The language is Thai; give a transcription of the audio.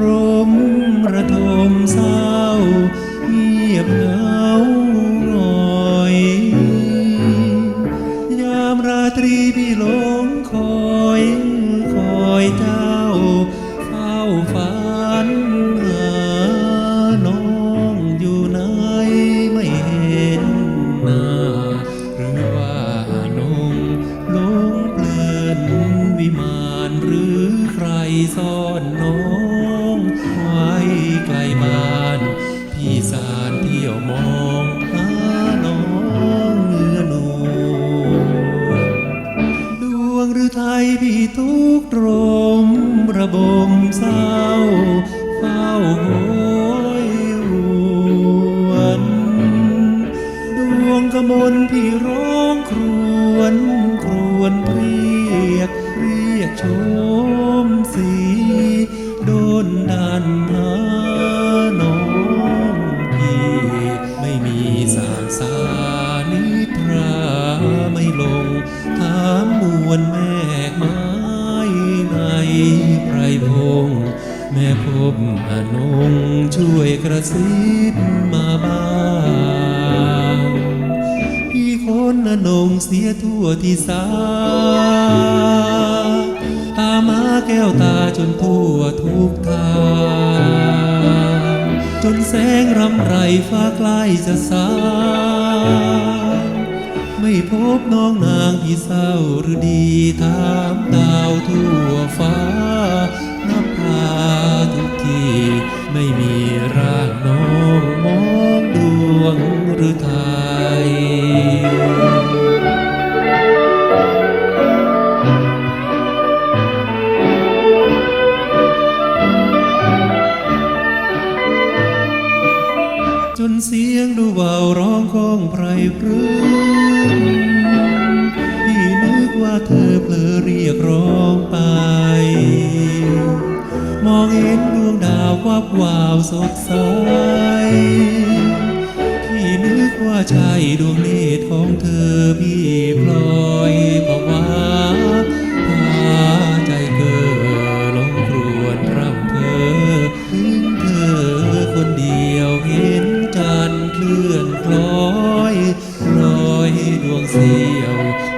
รมระทมเศร้าเงียบเหงาหน่อย ยามราตรีพี่ลง ซ่อนน้องไว้ไกลบ้าน พี่สารเที่ยวมองหาน้องเนื้อนวลดวงหรือไทยพี่ทุกตรมระบมเศร้าเฝ้าโหยหวนดวงกมลพี่ร้องครวญครวญเรียกเรียก ชมสีโดนดันหาน้องพี่ไม่มีสางสานิทราไม่ลง ถามมวลแม่ไม้ในไพรพง แม่พบอนงช่วยกระซิบมาบ้างพี่คนอนงเสียทั่วที่สา แก้วตาจนทั่วทุกทางจนแสงรำไรฟ้าใกล้จะสางไม่พบน้องนางที่เศร้าหรือดีถามดาวทั่วฟ้า องไพรพรื้พี่นึกว่าเธอเพลอเรียกร้องไป มองเห็นดวงดาววับวาวสดใสพี่นึกว่าใช่ดวงเนตรของเธอพี่พลอ ลอยลอยดวงเสียว